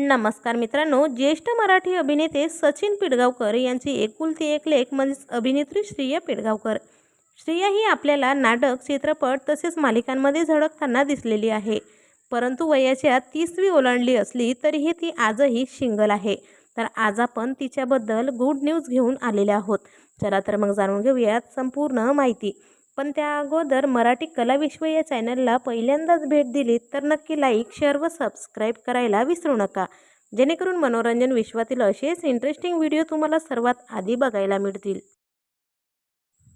नमस्कार मित्रांनो ज्येष्ठ मराठी अभिनेते सचिन पिडगावकर यांची एकुलती एक लेख म्हणजेच अभिनेत्री श्रिया पिडगावकर श्रिया ही आपल्याला नाटक चित्रपट तसेच मालिकांमध्ये झळकताना दिसलेली आहे. परंतु वयाच्या तीसवी ओलांडली असली तरीही ती आजही शिंगल आहे. तर आज आपण तिच्याबद्दल गुड न्यूज घेऊन आलेले आहोत. चला तर मग जाणून घेऊयात संपूर्ण माहिती. पण त्या अगोदर मराठी कलाविश्व या चॅनलला पहिल्यांदाच भेट दिलीत तर नक्की लाईक शेअर व सबस्क्राईब करायला विसरू नका. जेणेकरून मनोरंजन विश्वातील असेच इंटरेस्टिंग व्हिडिओ तुम्हाला सर्वात आधी बघायला मिळतील.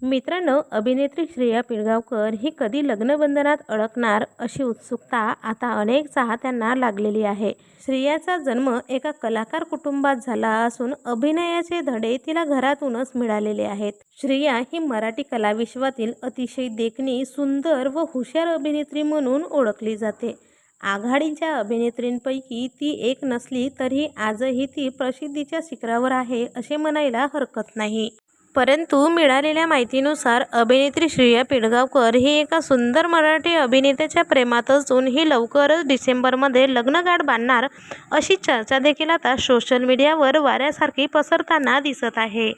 मित्रांनो अभिनेत्री श्रेया पिळगावकर ही कधी लग्नबंधनात अडकणार अशी उत्सुकता आता अनेक चाहत्यांना लागलेली आहे. श्रेयाचा जन्म एका कलाकार कुटुंबात झाला असून अभिनयाचे धडे तिला घरातूनच मिळालेले आहेत. श्रेया ही मराठी कलाविश्वातील अतिशय देखणी सुंदर व हुशार अभिनेत्री म्हणून ओळखली जाते. आघाडीच्या अभिनेत्रींपैकी ती एक नसली तरी आजही ती प्रसिद्धीच्या शिखरावर आहे असे म्हणायला हरकत नाही. परंतु मिळालेल्या माहितीनुसार अभिनेत्री श्रेया पिडगावकर ही एका सुंदर मराठी अभिनेत्याच्या प्रेमात असून ही लवकरच डिसेंबरमध्ये लग्नगाठ बांधणार अशी चर्चा देखील आता सोशल मीडियावर वाऱ्यासारखी पसरताना दिसत आहे.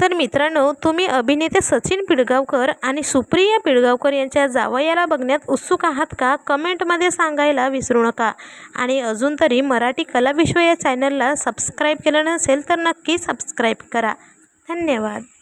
तर मित्रांनो तुम्ही अभिनेते सचिन पिळगावकर आणि सुप्रिया पिळगावकर यांच्या जावयाला बघण्यात उत्सुक आहात का? कमेंटमध्ये सांगायला विसरू नका. आणि अजून तरी मराठी कलाविश्व या चॅनलला सबस्क्राईब केलं नसेल तर नक्की सबस्क्राईब करा. धन्यवाद.